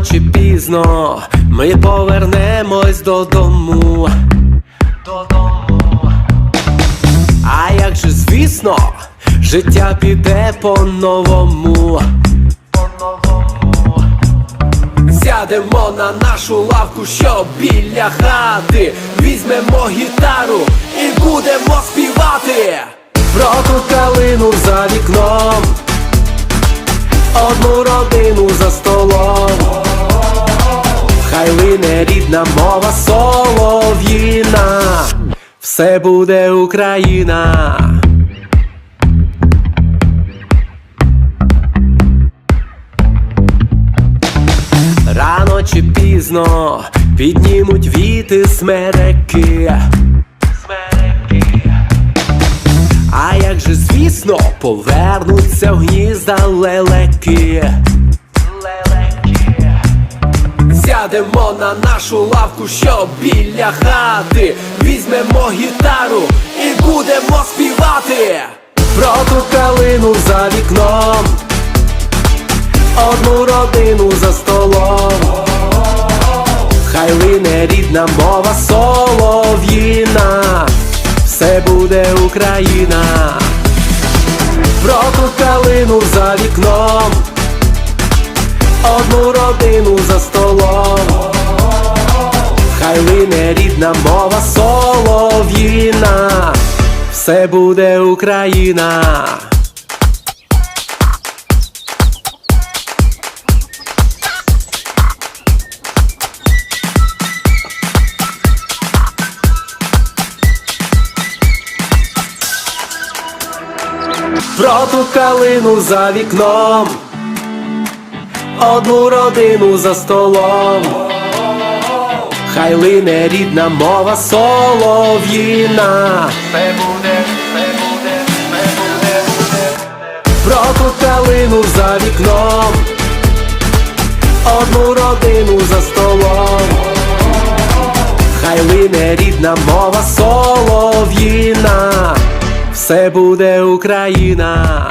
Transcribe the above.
чи пізно ми повернемось додому. Додому. А як же, звісно, життя піде. По-новому. Сядемо на нашу лавку, що біля хати, візьмемо гітару і будемо співати про ту калину за вікном, одну родину за столом. Хай лине рідна мова солов'їна, все буде Україна. Рано чи пізно піднімуть віти смереки. А як же, звісно, повернуться в гнізда лелеки. Сядемо на нашу лавку, що біля хати, візьмемо гітару і будемо співати про ту калину за вікном, одну родину за столом. Хай лине рідна мова солов'їна, все буде Україна, про ту калину за вікном, одну родину за столом. Мова солов'їна, все буде Україна. Про ту калину за вікном, одну родину за столом. Хай лине рідна мова солов'їна. Все буде, все буде, все буде, буде. Про ту калину за вікном, одну родину за столом. Хай лине рідна мова солов'їна, все буде Україна.